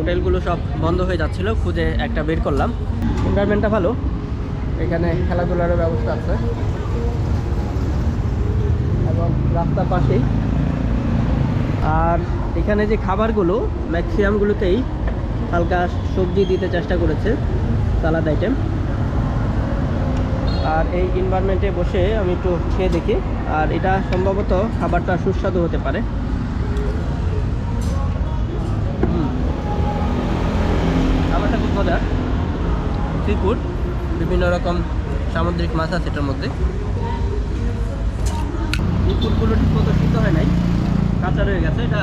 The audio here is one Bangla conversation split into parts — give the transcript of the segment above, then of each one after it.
হোটেলগুলো সব বন্ধ হয়ে যাচ্ছিল, খুঁজে একটা বের করলাম। এনভায়রনমেন্টটা ভালো। এখানে খেলাধুলারও ব্যবস্থা আছে। এবং রাস্তার পাশেই। আর এখানে যে খাবারগুলো, ম্যাক্সিমামগুলোতেই হালকা সবজি দিতে চেষ্টা করেছে, সালাদ আইটেম আর এই এনভায়রনমেন্টে বসে আমি একটু খেয়ে দেখি। আর এটা সম্ভবত খাবারটা সুস্বাদু হতে পারে। খাবারটা খুব মজার। সি ফুড বিভিন্ন রকম সামুদ্রিক মাছ আছে এটার মধ্যে। সি ফুডগুলো ঠিক মতো সিদ্ধ হয় নাই, কাঁচা রয়ে গেছে। এটা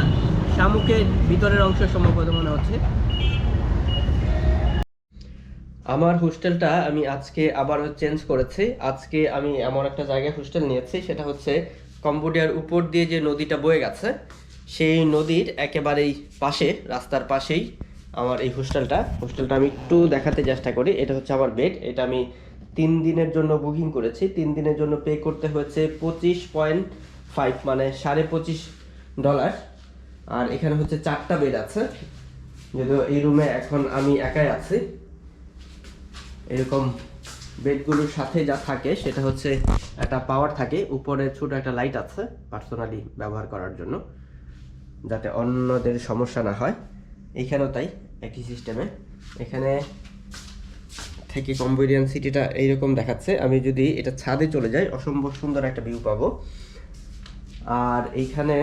শামুকের ভিতরের অংশ সম্ভবত মনে হচ্ছে। আমার হোস্টেলটা আমি আজকে আবার চেঞ্জ করেছি। আজকে আমি এমন একটা জায়গায় হোস্টেল নিয়েছি, সেটা হচ্ছে কম্বোডিয়ার উপর দিয়ে যে নদীটা বয়ে গেছে, সেই নদীর একেবারেই পাশে, রাস্তার পাশেই আমার এই হোস্টেলটা হোস্টেলটা আমি একটু দেখাতে চেষ্টা করি। এটা হচ্ছে আমার বেড এটা আমি তিন দিনের জন্য বুকিং করেছি। তিন দিনের জন্য পে করতে হয়েছে পঁচিশ পয়েন্ট ফাইভ মানে সাড়ে পঁচিশ ডলার আর এখানে হচ্ছে চারটা বেড আছে। যদিও এই রুমে এখন আমি একাই আছি। এরকম বেডগুলোর সাথে যা থাকে, সেটা হচ্ছে একটা পাওয়ার থাকে। উপরে ছোট একটা লাইট আছে পার্সোনালি ব্যবহার করার জন্য, যাতে অন্যদের সমস্যা না হয়। এইখানেও তাই। একই সিস্টেমে। এখানে থেকে কম্বোডিয়ান সিটিটা এইরকম দেখাচ্ছে। আমি যদি এটা ছাদে চলে যাই, অসম্ভব সুন্দর একটা ভিউ পাবো। আর এইখানে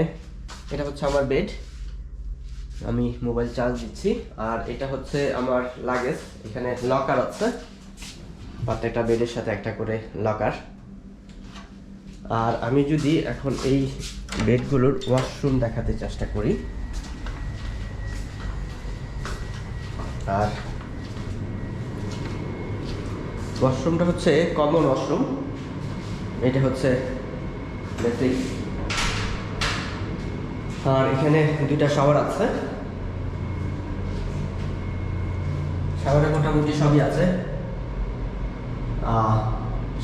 এটা হচ্ছে আমার বেড আমি মোবাইল চার্জ দিচ্ছি। আর এটা হচ্ছে আমার লাগেজ এখানে লকার আছে। প্রত্যেকটা বেডের সাথে একটা করে লকার আর আমি যদি এখন এই বেডগুলোর ওয়াশরুম দেখাতে চেষ্টা করি আর ওয়াশরুমটা হচ্ছে কমন ওয়াশরুম এটা হচ্ছে আর এখানে দুইটা শাওয়ার আছে। শাওয়ারে মোটামুটি সবই আছে।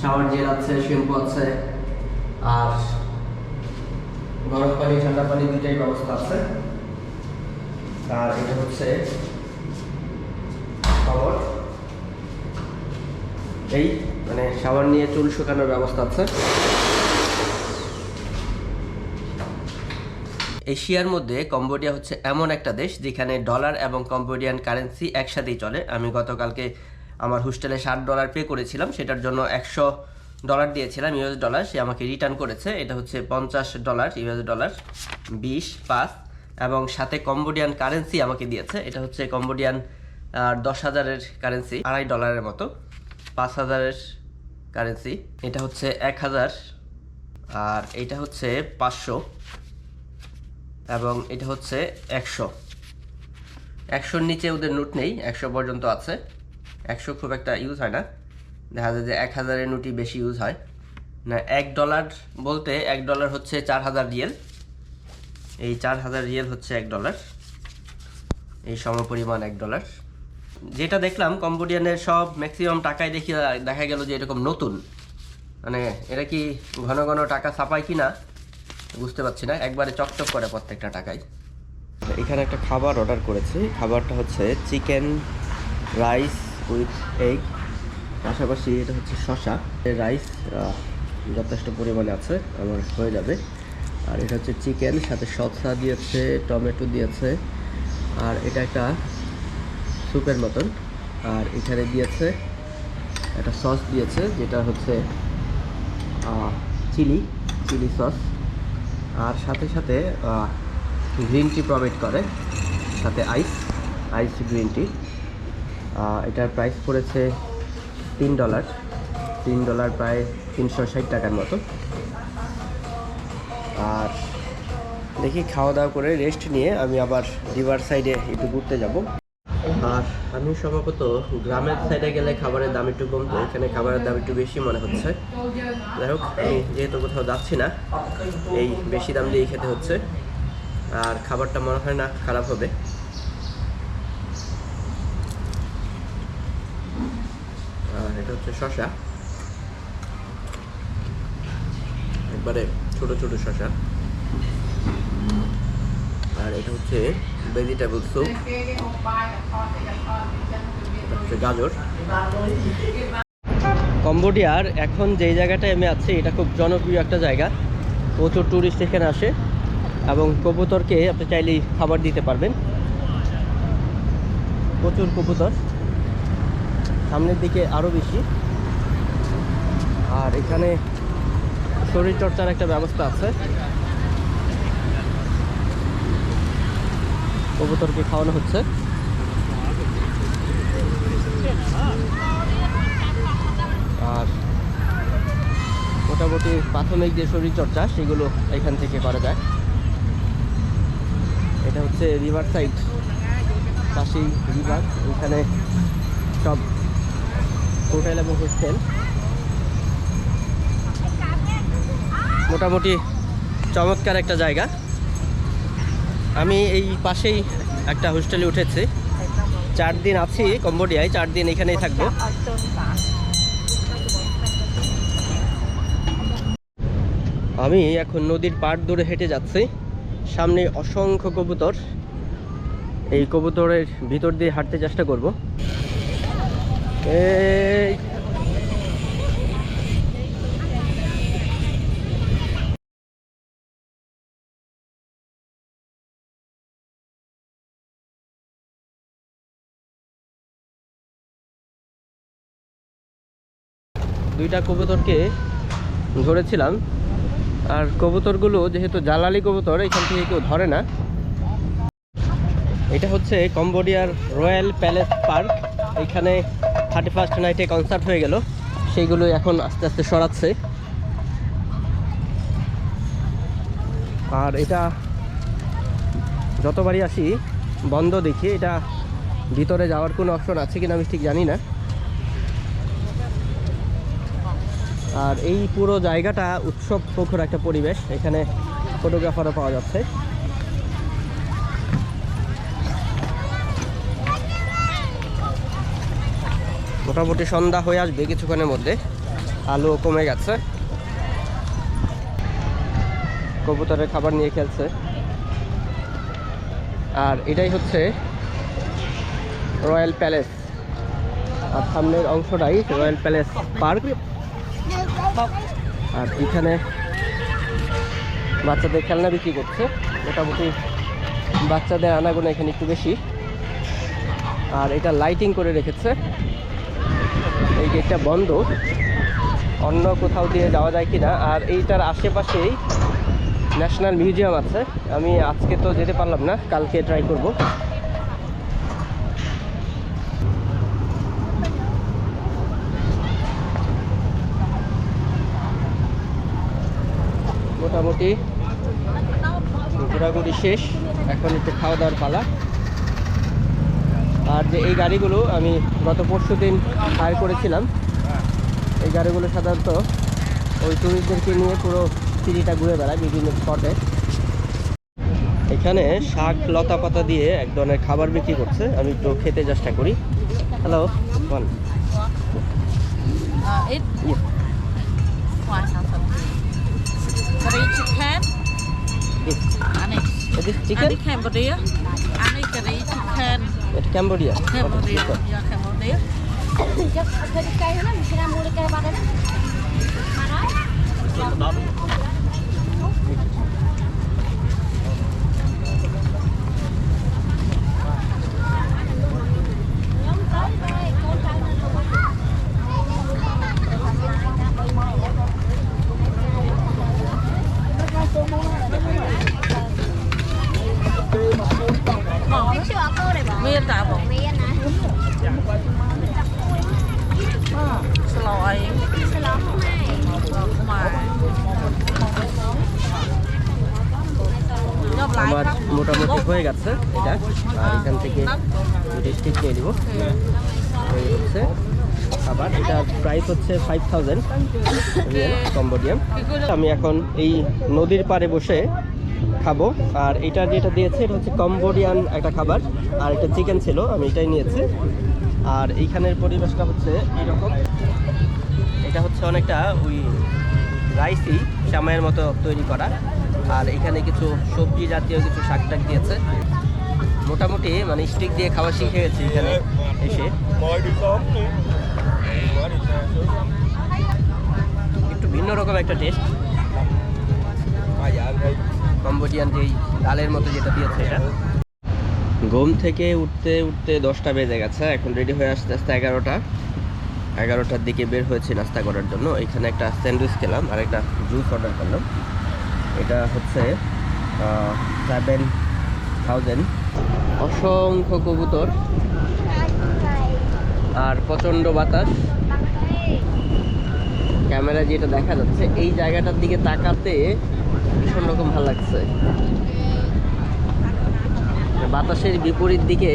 শাওয়ার জেল আছে শ্যাম্পু আছে। আর গরম পানি, ঠান্ডা পানি দুইটাই ব্যবস্থা আছে। আর এটা হচ্ছে খাবার এই মানে শাওয়ার নিয়ে চুল শুকানোর ব্যবস্থা আছে। এশিয়ার মধ্যে কম্বোডিয়া হচ্ছে এমন একটা দেশ যেখানে ডলার এবং কম্বোডিয়ান কারেন্সি একসাথেই চলে। আমি গতকালকে আমার হোস্টেলে ষাট ডলার পে করেছিলাম, সেটার জন্য একশো ডলার দিয়েছিলাম, ইউএস ডলার। সে আমাকে রিটার্ন করেছে। এটা হচ্ছে পঞ্চাশ ডলার, ইউএস ডলার, বিশ, পাঁচ, এবং সাথে কম্বোডিয়ান কারেন্সি আমাকে দিয়েছে। এটা হচ্ছে কম্বোডিয়ান আর দশ হাজারের কারেন্সি আড়াই ডলারের মতো। পাঁচ হাজারের কারেন্সি এটা হচ্ছে এক হাজার। আর এটা হচ্ছে পাঁচশো। এবং এটা হচ্ছে একশো। একশোর নিচে ওদের নোট নেই, একশো পর্যন্ত আছে। একশো খুব একটা ইউজ হয় না। দেখা যায় যে এক হাজারের নোটই বেশি ইউজ হয়। না, এক ডলার বলতে এক ডলার হচ্ছে চার হাজার রিয়েল। এই চার হাজার রিয়েল হচ্ছে এক ডলার এই সমপরিমাণ এক ডলার যেটা দেখলাম কম্বোডিয়ানের সব ম্যাক্সিমাম টাকায় দেখি, দেখা গেল যে এরকম নতুন। মানে এটা কি ঘন ঘন টাকা ছাপায় কি না বুঝতে পারছি না। একবারে চকচক করে প্রত্যেকটা টাকায় এখানে একটা খাবার অর্ডার করেছি। খাবারটা হচ্ছে চিকেন রাইস উইথ এগ। পাশাপাশি এটা হচ্ছে শশা রাইস যথেষ্ট পরিমাণে আছে, আমার হয়ে যাবে। আর এটা হচ্ছে চিকেন, সাথে শসা দিয়েছে, টমেটো দিয়েছে। আর এটা একটা স্যুপের মতন। আর এখানে দিয়েছে, একটা সস দিয়েছে, যেটা হচ্ছে চিলি চিলি সস। আর সাথে সাথে গ্রিন টি প্রোভাইড করে, সাথে আইস আইস গ্রিন টি। এটার প্রাইস পড়েছে তিন ডলার। তিন ডলার প্রায় তিনশো ষাট টাকার মতো। আর দেখি খাওয়া দাওয়া করে রেস্ট নিয়ে আমি আবার রিভার সাইডে একটু ঘুরতে যাব। আমি সম্ভবত গ্রামের সাইডে গেলে খাবারের দাম একটু কমতো, এখানে খাবারের দাম একটু বেশি মনে হচ্ছে। যাই হোক, আমি যেহেতু কোথাও যাচ্ছি না, এই বেশি দাম দিয়েই খেতে হচ্ছে। আর খাবারটা মনে হয় না খারাপ হবে। আর এটা হচ্ছে শশা একবারে ছোট ছোট শশা আর এটা হচ্ছে ভেজিটেবল স্যুপ গাজর। কম্বোডিয়ার এখন যেই জায়গাটায় আমি আছি, এটা খুব জনপ্রিয় একটা জায়গা। প্রচুর ট্যুরিস্ট এখানে আসে, এবং কবুতরকে আপনি চাইলেই খাবার দিতে পারবেন। প্রচুর কবুতর। সামনের দিকে আরও বেশি। আর এখানে শরীরচর্চার একটা ব্যবস্থা আছে। কবুতরকে খাওয়ানো হচ্ছে। আর মোটামুটি প্রাথমিক যে শরীরচর্চা, সেগুলো এখান থেকে করা যায়। এটা হচ্ছে রিভার সাইড পাশেই রিভার এখানে সব হোটেল এবং হোস্টেল মোটামুটি চমৎকার একটা জায়গা। আমি এই পাশেই একটা হোস্টেলে উঠেছি। চার দিন আছি কম্বোডিয়ায়, চার দিন এখানেই থাকব। আমি এখন নদীর পাড় ধরে হেঁটে যাচ্ছি। সামনে অসংখ্য কবুতর। এই কবুতরের ভিতর দিয়ে হাঁটতে চেষ্টা করব। দুইটা কবুতরকে ধরেছিলাম। আর কবুতরগুলো যেহেতু জালালি কবুতর, এখান থেকে কেউ ধরে না। এটা হচ্ছে কম্বোডিয়ার রয়্যাল প্যালেস পার্ক। এখানে থার্টি ফার্স্ট নাইটে কনসার্ট হয়ে গেল। সেইগুলো এখন আস্তে আস্তে সরাচ্ছে। আর এটা যতবারই আসি, বন্ধ দেখি, এটা ভিতরে যাওয়ার কোনো অপশন আছে কিনা আমি ঠিক জানি না। আর এই পুরো জায়গাটা উৎসব প্রখর একটা পরিবেশ। এখানে ফটোগ্রাফারও পাওয়া যাচ্ছে। মোটামুটি সন্ধ্যা হয়ে আসবে কিছুক্ষণের মধ্যে। আলো কমে গেছে। কবুতরের খাবার নিয়ে খেলছে। আর এটাই হচ্ছে রয়্যাল প্যালেস। আর সামনের অংশটাই রয়্যাল প্যালেস পার্ক। আর এখানে বাচ্চাদের খেলনা বিক্রি করছে। মোটামুটি বাচ্চাদের আনাগোনা এখানে একটু বেশি। আর এটা লাইটিং করে রেখেছে। এই গেটটা বন্ধ। অন্য কোথাও দিয়ে যাওয়া যায় কিনা। আর এইটার আশেপাশেই ন্যাশনাল মিউজিয়াম আছে। আমি আজকে তো যেতে পারলাম না, কালকে ট্রাই করব। মোটামুটি ঘোরাঘুরি শেষ। এখন একটু খাওয়া দাওয়ার পালা। আর যে এই গাড়িগুলো আমি গত পরশু দিন হায়ার করেছিলাম এই গাড়িগুলো সাধারণত ওই টুরিস্টদেরকে নিয়ে পুরো সিটিটা ঘুরে বেড়ায় বিভিন্ন স্পটে এখানে শাক লতা পাতা দিয়ে এক ধরনের খাবার বিক্রি করছে। আমি একটু খেতে চেষ্টা করি। হ্যালো বল Chicken? And Cambodia. And chicken. At Cambodia? Cambodia. Yeah, Cambodia. जब अगर इसका है ना मिश्रा मूल के আমার মোটামুটি হয়ে গেছে এটা। আর এখান থেকে স্টিক নিয়ে এই হচ্ছে খাবার এটা প্রাইস হচ্ছে ফাইভ থাউজেন্ড কম্বোডিয়াম আমি এখন এই নদীর পাড়ে বসে খাব। আর এটা যেটা দিয়েছে, এটা হচ্ছে কম্বোডিয়ান একটা খাবার। আর একটা চিকেন ছিল, আমি এটাই নিয়েছি। আর এইখানের পরিবেশটা হচ্ছে এরকম। এটা হচ্ছে অনেকটা ওই রাইসই শ্যামাইয়ের মতো তৈরি করা। আর এখানে কিছু সবজি জাতীয় কিছু শাক টাক দিয়েছে। মোটামুটি মানে স্টিক দিয়ে খাওয়া শিখে গেছি এখানে এসে। একটু ভিন্ন রকম একটা টেস্ট কম্বোডিয়ান যেই ডালের মতো যেটা দিয়েছে এটা। ঘুম থেকে উঠতে উঠতে দশটা বেজে গেছে, এখন রেডি হয়ে আসতে আসতে এগারোটা। এগারোটার দিকে বের হয়েছি নাস্তা করার জন্য। এখানে একটা স্যান্ডউইচ খেলাম আর একটা জুস অর্ডার করলাম। এটা হচ্ছে সেভেন থাউজেন্ড অসংখ্য কবুতর। আর প্রচণ্ড বাতাস। ক্যামেরা যেটা দেখা যাচ্ছে, এই জায়গাটার দিকে তাকাতে ভীষণ রকম ভালো লাগছে। বাতাসের বিপরীত দিকে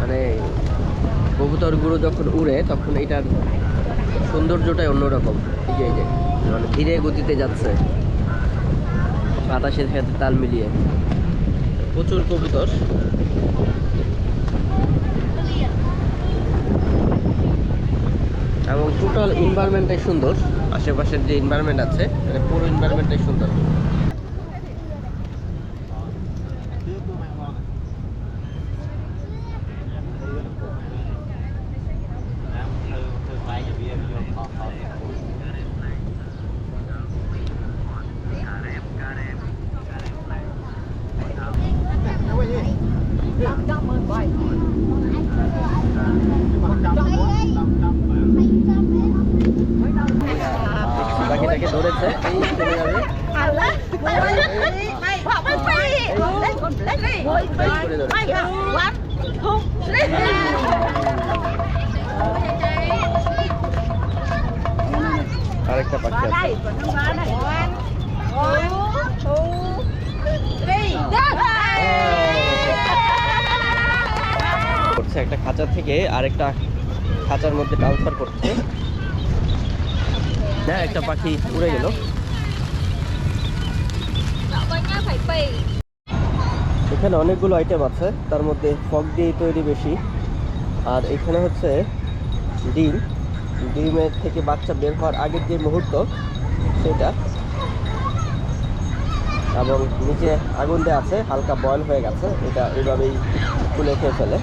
মানে কবুতরগুলো যখন উড়ে, তখন এটার সৌন্দর্যটাই অন্যরকম। এই যে এই যে মানে ধীরে গতিতে যাচ্ছে। বাতাসের সাথে তাল মিলিয়ে। প্রচুর কবুতর। এবং টোটাল এনভায়রনমেন্টটাই সুন্দর। আশেপাশের যে এনভায়রনমেন্ট আছে মানে পুরো এনভায়রনমেন্টটাই সুন্দর পাখিটাকে ধরেছে এই চলে যাবে করে ধরে আরেকটা পাখি আছে। করছে একটা খাঁচা থেকে আরেকটা খাঁচার মধ্যে ট্রান্সফার করছে। না একটা পাখি উড়ে গেল। এখানে অনেকগুলো আইটেম আছে তার মধ্যে ফগ দিয়ে তৈরি বেশি। আর এখানে হচ্ছে ডিম। ডিমের থেকে বাচ্চা বের হওয়ার আগের যে মুহূর্ত, সেটা এবং নিচে আগুন দেওয়া আছে, হালকা বয়ল হয়ে গেছে, এটা এইভাবেই খুলে খেয়ে ফেলে।